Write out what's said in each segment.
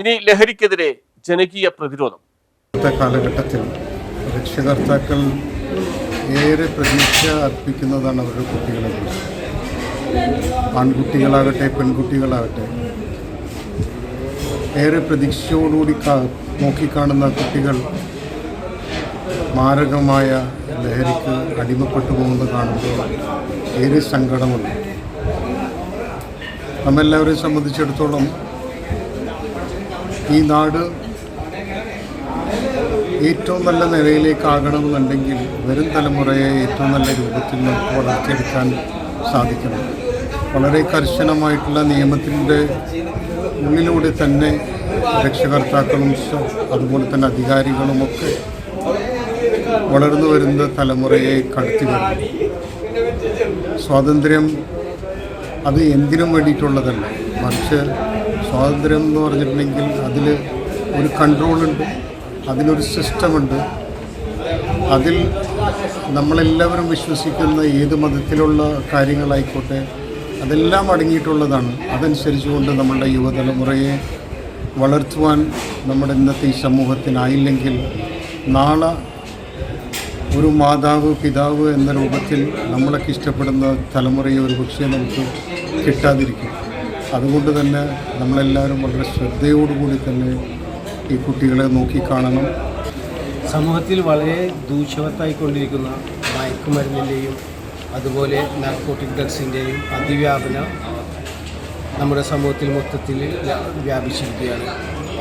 ഇനി ലഹരിക്കെതിരെ ജനകീയ പ്രതിരോധം. കാലഘട്ടത്തിൽ രക്ഷകർത്താക്കൾ ഏറെ പ്രതീക്ഷ അർപ്പിക്കുന്നതാണ് അവരുടെ കുട്ടികളെ ആൺകുട്ടികളാകട്ടെ പെൺകുട്ടികളാകട്ടെ ഏറെ പ്രതീക്ഷയോടുകൂടി നോക്കിക്കാണുന്ന കുട്ടികൾ മാരകമായ ലഹരിക്ക് അടിമപ്പെട്ടു പോകുന്നത് കാണുമ്പോൾ ഏറെ സങ്കടമുണ്ട്. നമ്മെല്ലാവരെയും സംബന്ധിച്ചിടത്തോളം ഈ നാട് ഏറ്റവും നല്ല നിലയിലേക്കാകണമെന്നുണ്ടെങ്കിൽ വരും തലമുറയെ ഏറ്റവും നല്ല രൂപത്തിൽ നമുക്ക് വളർത്തിയെടുക്കാൻ സാധിക്കണം. വളരെ കർശനമായിട്ടുള്ള നിയമത്തിന്റെ ഉള്ളിലൂടെ തന്നെ രക്ഷകർത്താക്കളും അതുപോലെ തന്നെ അധികാരികളുമൊക്കെ വളർന്നു വരുന്ന തലമുറയെ കടത്തി വരും സ്വാതന്ത്ര്യം അത് എന്തിനും വേണ്ടിയിട്ടുള്ളതല്ല. മറിച്ച് സ്വാതന്ത്ര്യം എന്ന് പറഞ്ഞിട്ടുണ്ടെങ്കിൽ അതിൽ ഒരു കൺട്രോളുണ്ട് അതിനൊരു സിസ്റ്റമുണ്ട് അതിൽ നമ്മളെല്ലാവരും വിശ്വസിക്കുന്ന ഏത് മതത്തിലുള്ള കാര്യങ്ങളായിക്കോട്ടെ അതെല്ലാം അടങ്ങിയിട്ടുള്ളതാണ്. അതനുസരിച്ചുകൊണ്ട് നമ്മളുടെ യുവതലമുറയെ വളർത്തുവാൻ നമ്മുടെ ഇന്നത്തെ ഈ സമൂഹത്തിനായില്ലെങ്കിൽ നാളെ ഒരു മാതാവ് പിതാവ് എന്ന രൂപത്തിൽ നമ്മളൊക്കെ ഇഷ്ടപ്പെടുന്ന തലമുറയെ ഒരു പക്ഷേ നമുക്ക് കിട്ടാതിരിക്കും. അതുകൊണ്ട് തന്നെ നമ്മളെല്ലാവരും വളരെ ശ്രദ്ധയോടുകൂടി തന്നെ ഈ കുട്ടികളെ നോക്കിക്കാണണം. സമൂഹത്തിൽ വളരെ ദൂഷ്യവത്തായിക്കൊണ്ടിരിക്കുന്ന മയക്കുമരുന്നിന്റെയും അതുപോലെ നാർക്കോട്ടിക് ഡ്രഗ്സിന്റെയും അതിവ്യാപനം നമ്മുടെ സമൂഹത്തിൽ മൊത്തത്തിൽ വ്യാ- വ്യാപിച്ചിരിക്കുകയാണ്.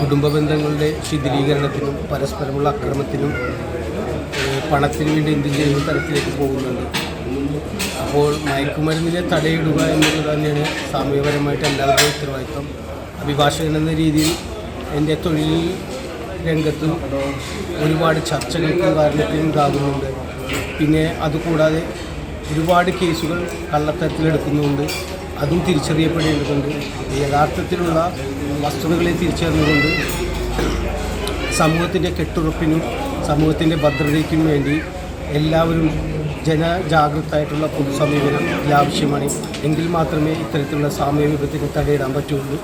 കുടുംബ ബന്ധങ്ങളുടെ ശിഥിലീകരണത്തിനും പരസ്പരമുള്ള അക്രമത്തിനും പണത്തിന് വേണ്ടി എന്തും ചെയ്യുന്ന തരത്തിലേക്ക് പോകുന്നുണ്ട്. അപ്പോൾ മയക്കുമരുന്നിനെ തടയിടുക എന്നുള്ളത് തന്നെയാണ് സാമൂഹികപരമായിട്ട് എല്ലാവരുടെയും ഉത്തരവാദിത്വം. അഭിഭാഷകൻ എന്ന രീതിയിൽ എന്റെ തൊഴിൽ രംഗത്തും ഒരുപാട് ചർച്ചകൾക്കും കാരണത്തിനും ഇതാകുന്നുണ്ട്. പിന്നെ അതുകൂടാതെ ഒരുപാട് കേസുകൾ കള്ളത്തരത്തിലെടുക്കുന്നുണ്ട് അതും തിരിച്ചറിയപ്പെടേണ്ടതുണ്ട്. യഥാർത്ഥത്തിലുള്ള വസ്തുതകളെ തിരിച്ചറിഞ്ഞുകൊണ്ട് സമൂഹത്തിന്റെ കെട്ടുറപ്പിനും സമൂഹത്തിന്റെ ഭദ്രതയ്ക്കും വേണ്ടി എല്ലാവരും ജനജാഗ്രതായിട്ടുള്ള പൊതുസമീപനം ആവശ്യമാണ് എങ്കിൽ മാത്രമേ ഇത്തരത്തിലുള്ള സാമൂഹ്യ വിപത്തിനെ തടയിടാൻ പറ്റുള്ളൂ.